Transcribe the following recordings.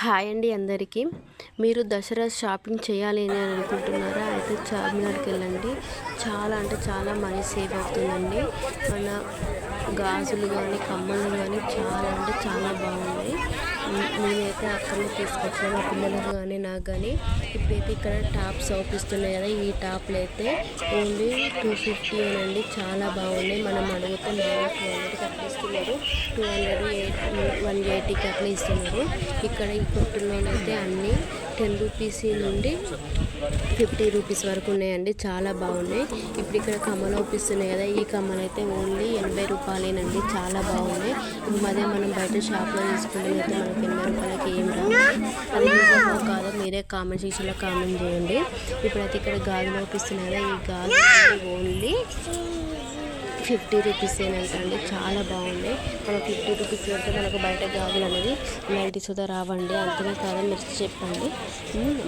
Hi అండి అందరికీ. మీరు దసరా షాపింగ్ చేయాలి అని అనుకుంటున్నారా? అయితే చార్మినార్కి వెళ్ళండి. చాలా అంటే చాలా మనీ సేవ్ అవుతుందండి. మన గాజులు కానీ కమ్మలు కానీ చాలా అంటే చాలా బాగున్నాయి. నేనైతే అక్కడనే తీసుకొచ్చాను మా పిల్లలకు కానీ నాకు కానీ ఇప్పుడైతే ఇక్కడ టాప్స్ అవుపిస్తున్నాయి కదా ఈ టాప్లు అయితే ఓన్లీ టూ ఫిఫ్టీ అండి చాలా బాగున్నాయి. మనం అడిగితే మనం టూ హండ్రెడ్కి అట్లా ఇస్తున్నారు టూ హండ్రెడ్ ఎయిట్ వన్ ఎయిటీకి అట్లా ఇస్తున్నారు. ఇక్కడ ఈ కొట్టులోనైతే అన్నీ టెన్ రూపీస్ నుండి ఫిఫ్టీ రూపీస్ వరకు ఉన్నాయండి. చాలా బాగున్నాయి. ఇప్పుడు ఇక్కడ కమ్మలు అవుపిస్తున్నాయి కదా ఈ కమ్మలు అయితే ఓన్లీ ఎనభై రూపాయలేనండి. చాలా బాగున్నాయి. ఇప్పుడు అదే మనం బయట షాప్లో తీసుకుంటే అయితే మనకి ఎనభై రూపాయలకి ఏం రావు. అది నిజమో కాదో మీరే కామెంట్ సెక్షన్లో కామెంట్ చేయండి. ఇప్పుడైతే ఇక్కడ గాజులు అవుపిస్తున్నాయి కదా ఈ గాజు ఓన్లీ ఫిఫ్టీ రూపీస్ అండి. చాలా బాగున్నాయి మనం ఫిఫ్టీ రూపీస్ అయితే మనకు బయట గాజులు అనేది ఇలాంటి సుధా రావండి. అంతనే కాదని మీరు చెప్పండి.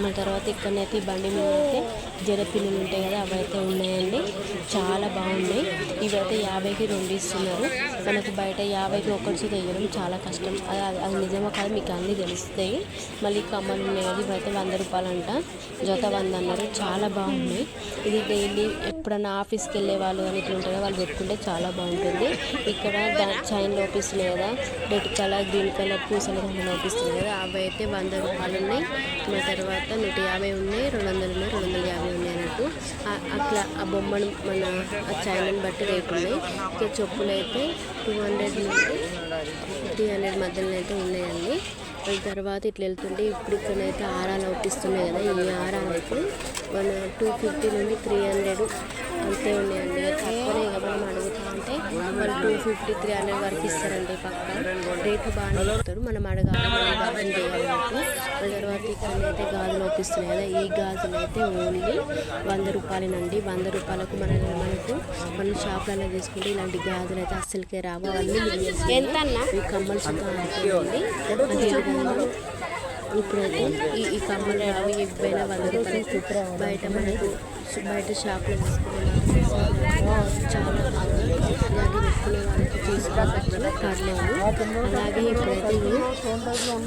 మన తర్వాత ఇక్కడనైతే ఈ బండి మీద అయితే జడపిల్లులు ఉంటాయి కదా అవి అయితే ఉన్నాయండి. చాలా బాగున్నాయి. ఇవైతే యాభైకి రెండు ఇస్తున్నారు మనకు బయట యాభైకి ఒకటి సుధా ఇవ్వడం చాలా కష్టం. అది అది నిజమో కాదు మీకు అన్నీ తెలుస్తాయి. మళ్ళీ కమ్మలు ఉన్నాయి కదా ఇవైతే వంద రూపాయలు అంట జత వంద అన్నారు. చాలా బాగున్నాయి. ఇది డైలీ ఎప్పుడన్నా ఆఫీస్కి వెళ్ళే వాళ్ళు అని ఇట్లా ఉంటారో వాళ్ళు పెట్టుకుంటే చాలా బాగుంటుంది. ఇక్కడ చైన్ లోపిస్తున్నాయి కదా. రెడ్ కలర్ గ్రీన్ కలర్ పూసలు రంగు లోపిస్తున్నాయి కదా. అవి అయితే వంద రూపాయలు ఉన్నాయి. మా తర్వాత నూట యాభై ఉన్నాయి. రెండు వందలు ఉన్నాయి. రెండు వందల యాభై ఉన్నాయి అన్నట్టు. అట్లా ఆ బొమ్మను మన ఆ చైన్ బట్టి రేట్ ఉన్నాయి. ఇంకా చెప్పులు అయితే టూ హండ్రెడ్ నుండి త్రీ హండ్రెడ్ మధ్యలో అయితే ఉన్నాయండి. దాని తర్వాత ఇట్లా వెళ్తుంటే ఇప్పుడు ఇక్కడైతే ఆరాలు అవుపిస్తున్నాయి కదా. ఈ ఆరాలు అయితే మన టూ ఫిఫ్టీ నుండి త్రీ హండ్రెడ్ అంతే ఉన్నాయండి తక్కువనే ఇక మనం అడుగుతా ఉంటే వాళ్ళు టూ ఫిఫ్టీ త్రీ హండ్రెడ్ వరకు ఇస్తారండి పక్క. రేట్లు బాగానే చెప్తారు. మనం అడగాలి గాజులు చేయాలి తర్వాత ఇక్కడైతే గాజులు ఒప్పిస్తున్నాయి కదా ఈ గాజులు అయితే ఓన్లీ వంద రూపాయలేనండి. వంద రూపాయలకు మన మనకు మన షాప్లలో తీసుకుంటే ఇలాంటి గాజులు అయితే అస్సలకే రావు. అవన్నీ ఎంత కమ్మలు సుఖం అదేవిధంగా ఇప్పుడైతే ఈ ఈ కమ్మలు రావు ఇవ్వైనా వంద రూపాయలు బయట మనకు బయట షాప్లో తీసుకునే చాలా అలాగే తీసుకునే వాళ్ళకి తీసుకుని పర్లేదు అలాగే ఇప్పుడైతే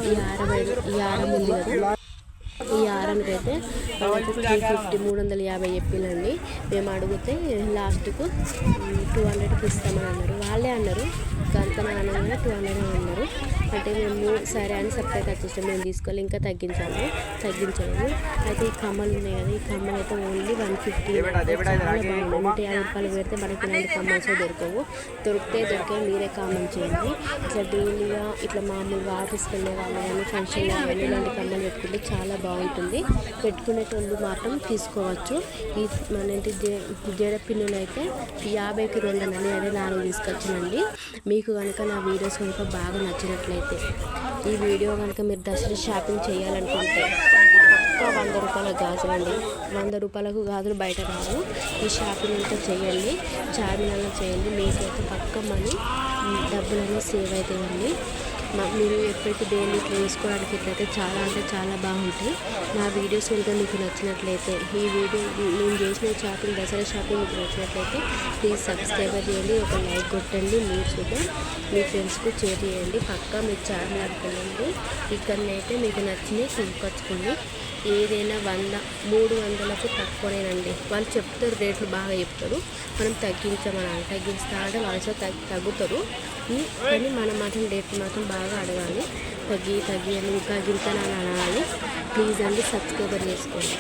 ఈ ఆరం ఈ ఆరం ఉంది కదా. ఈ ఆరంకి అయితే త్రీ ఫిఫ్టీ మూడు వందల యాభై చెప్పిందండి మేము అడిగితే లాస్ట్కు టూ హండ్రెడ్కి ఇస్తామని అన్నారు. వాళ్ళే అన్నారు. అంత అనగానే టూ హండ్రెడ్ అన్నారు. అంటే మేము సరే అని సపరేట్ వచ్చేసాం మేము తీసుకోవాలి ఇంకా తగ్గించాము తగ్గించాము. అయితే ఈ కమ్మలు ఉన్నాయి కదా ఈ కమ్మలు అయితే ఓన్లీ వన్ ఫిఫ్టీ నూట యాభై రూపాయలు పెడితే మనకి ఇలాంటి కమ్మల్స్ దొరకవు. దొరికితే దొరికే మీరే కామెంట్ చేయండి. ఇట్లా డైలీగా ఇట్లా మామూలుగా ఆఫీస్కి వెళ్ళే వాళ్ళు కానీ ఫంక్షన్లో కానీ ఇలాంటి కమ్మలు పెట్టుకుంటే చాలా బాగుంటుంది. పెట్టుకునేటోళ్ళు మాత్రం తీసుకోవచ్చు. ఈ మన ఇంటి జడ పిన్నులు అయితే యాభైకి రెండు అని అదే నాలుగు తీసుకొచ్చానండి మీకు కనుక నా వీడియోస్ కనుక బాగా నచ్చినట్లయితే ఈ వీడియో కనుక మీరు దసరా షాపింగ్ చేయాలనుకుంటే పక్కా వంద రూపాయల గాజులు అండి. వంద రూపాయలకు గాజులు బయట రావు. ఈ షాపింగ్ అంతా చేయండి. చార్మినార్లో చేయండి. మీకైతే పక్క మనీ డబ్బులన్నీ సేవ్ అవుతాయండి. మీరు ఎప్పటికీ డైలీ వేసుకోవడానికి ఇట్లయితే చాలా అంటే చాలా బాగుంటాయి నా వీడియోస్ కనుక మీకు నచ్చినట్లయితే ఈ వీడియో నేను చేసిన షాపింగ్ దసరా షాపింగ్ మీకు నచ్చినట్లయితే ప్లీజ్ సబ్స్క్రైబర్ చేయండి ఒక లైక్ కొట్టండి మీరు కూడా మీ ఫ్రెండ్స్కు షేర్ చేయండి. పక్కా మీరు ఛానల్ అనుకోండి ఇక్కడనైతే మీకు నచ్చినవి తీసుకొచ్చుకోండి ఏదైనా వంద మూడు వందలకు తక్కువనేనండి. వాళ్ళు చెప్తారు రేట్లు బాగా చెప్తారు. మనం తగ్గించమని తగ్గిస్తా అంటే వాళ్ళతో తగ్గి తగ్గుతారు. కానీ మనం మాత్రం రేట్లు మాత్రం బాగా అడగాలి. తగ్గి తగ్గి అని ఇంకా గింతనని అడగాలి ప్లీజ్ అండి సబ్స్క్రైబర్ చేసుకోండి.